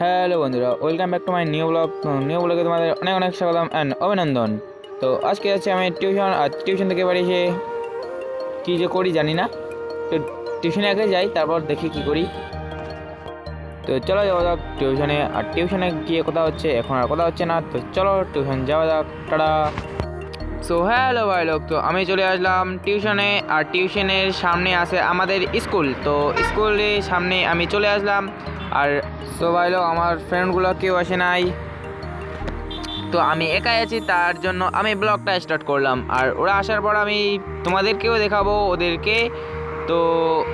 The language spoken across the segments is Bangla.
হ্যালো বন্ধুরা, welcome back to my new blog. New ব্লগে তোমাদের অনেক অনেক স্বাগতম অ্যান্ড অভিনন্দন। তো আজকে আছে আমি টিউশন আর টিউশন থেকে বাড়ি এসে কী যে করি জানি না। তো টিউশনে আগে যাই, তারপর দেখি কি করি। তো চলো যাওয়া যাক টিউশনে আর টিউশনে গিয়ে কথা হচ্ছে, এখন আর কথা হচ্ছে না। তো চলো টিউশন যাওয়া যাক, টাটা। সো হ্যালো ভাই লোক, তো আমি চলে আসলাম টিউশনে আর টিউশনের সামনে আছে আমাদের স্কুল তো স্কুলের সামনে আমি চলে আসলাম। আর সো ভাই লোক আমার ফ্রেন্ডগুলো কেউ আসে নাই। তো আমি একাই আছি, তার জন্য আমি ব্লগটা স্টার্ট করলাম। আর ওরা আসার পর আমি তোমাদেরকেও দেখাবো ওদেরকে। তো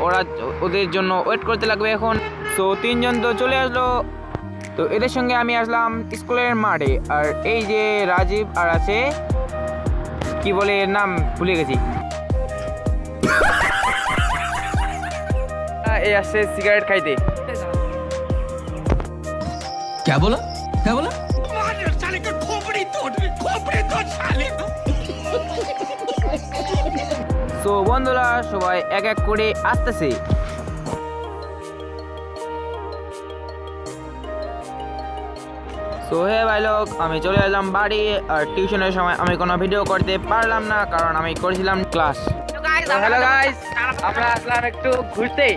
ওরা, ওদের জন্য ওয়েট করতে লাগবে এখন। সো তিনজন তো চলে আসলো। তো এদের সঙ্গে আমি আসলাম স্কুলের মাঠে। আর এই যে রাজীব আর আছে, কি বলে এর নাম ভুলে গেছি। এই আসছে সিগারেট খাইতে। क्या बोला क्या बोला साले का खोपड़ी तोड़ खोपड़ी तोड़ साले সো বন্ধুরা সবাই এক এক করে আসতেছে সো হে ভাই লোক আমি চলে এলাম বাড়ি আর টিউশনের সময় আমি কোনো ভিডিও করতে পারলাম না কারণ আমি করেছিলাম ক্লাস হ্যালো গাইস আমরা আসলাম একটু ঘুরতে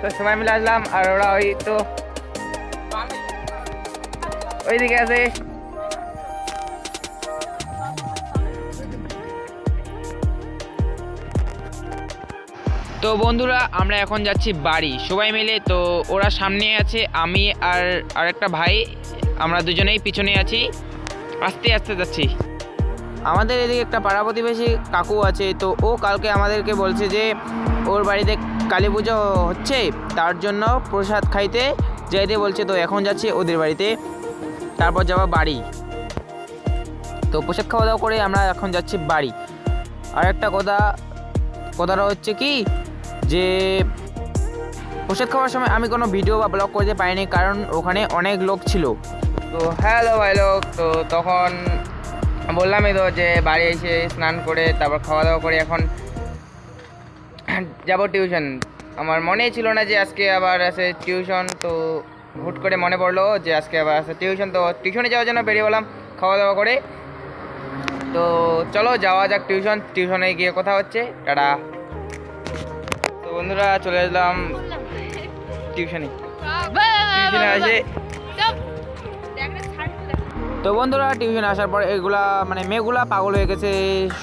তো সবাই মিলে আসলাম আর ওরা ওই তো ওইদিকে আছে। তো বন্ধুরা, আমরা এখন যাচ্ছি বাড়ি। সবাই মিলে, তো ওরা সামনে আছে, আমি আর আরেকটা ভাই। আমরা দুজনেই পিছনে আছি। আস্তে আস্তে যাচ্ছি। আমাদের এদিকে একটা পাড়া প্রতিবেশী কাকু আছে, তো ও কালকে আমাদেরকে বলছে যে, ওর বাড়িতে কালী পুজো হচ্ছে, তার জন্য প্রসাদ খাইতে। যাইতে বলছে, তো এখন যাচ্ছি ওদের বাড়িতে। তারপর যাব বাড়ি। তো প্রসাদ খাওয়া দাওয়া করে আমরা এখন যাচ্ছি বাড়ি। আর একটা কথা, কথাটা হচ্ছে কি যে, প্রসাদ খাওয়ার সময় আমি কোনো ভিডিও বা ব্লগ করতে পারিনি কারণ ওখানে অনেক লোক ছিল। তো হ্যালো ভাই লোক, তো তখন বললামই তো যে বাড়ি এসে স্নান করে তারপর খাওয়া দাওয়া করে এখন যাব টিউশন আমার মনেই ছিল না যে আজকে আবার আছে টিউশন তো হুট করে মনে পড়ল যে আজকে আবার আছে টিউশন তো, টিউশনে যাওয়ার জন্য বেরিয়ে বললাম খাওয়া দাওয়া করে। তো চলো যাওয়া যাক টিউশন, টিউশনে গিয়ে কথা হচ্ছে। টাটা। তো বন্ধুরা চলে আসলাম টিউশনে। টিউশনে আসে তো বন্ধুরা টিউশনে আসার পর এগুলা মানে মেয়েগুলা পাগল হয়ে গেছে,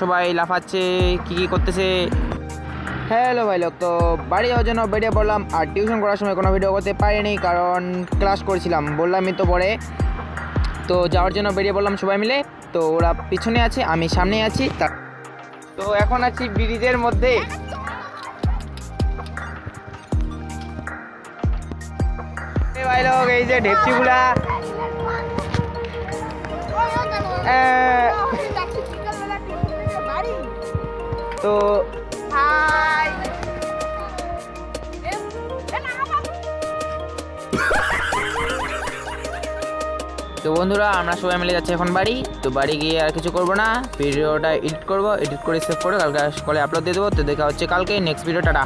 সবাই লাফাচ্ছে, কি কি করতেছে। হ্যালো ভাই লোক তো বাড়ি যাওয়ার জন্য বেরিয়ে পড়লাম আর টিউশন করার সময় কোনো ভিডিও করতে পারিনি কারণ ক্লাস করছিলাম। বললামই তো পরে। তো যাওয়ার জন্য বেরিয়ে পড়লাম সবাই মিলে। তো ওরা পিছনে আছে আমি সামনে আছি। তা তো এখন আছি ব্রিজের মধ্যে। ভাই লোক এই যে ঢেপচিগুলা আহ, তো তো বন্ধুরা, আমরা সবাই মিলে যাচ্ছি এখন বাড়ি। তো বাড়ি গিয়ে আর কিছু করব না। ভিডিওটা এডিট করব এডিট করে সেভ করে কালকে সকালে আপলোড দিয়ে দেবো। তো দেখা হচ্ছে কালকে। Next video tata.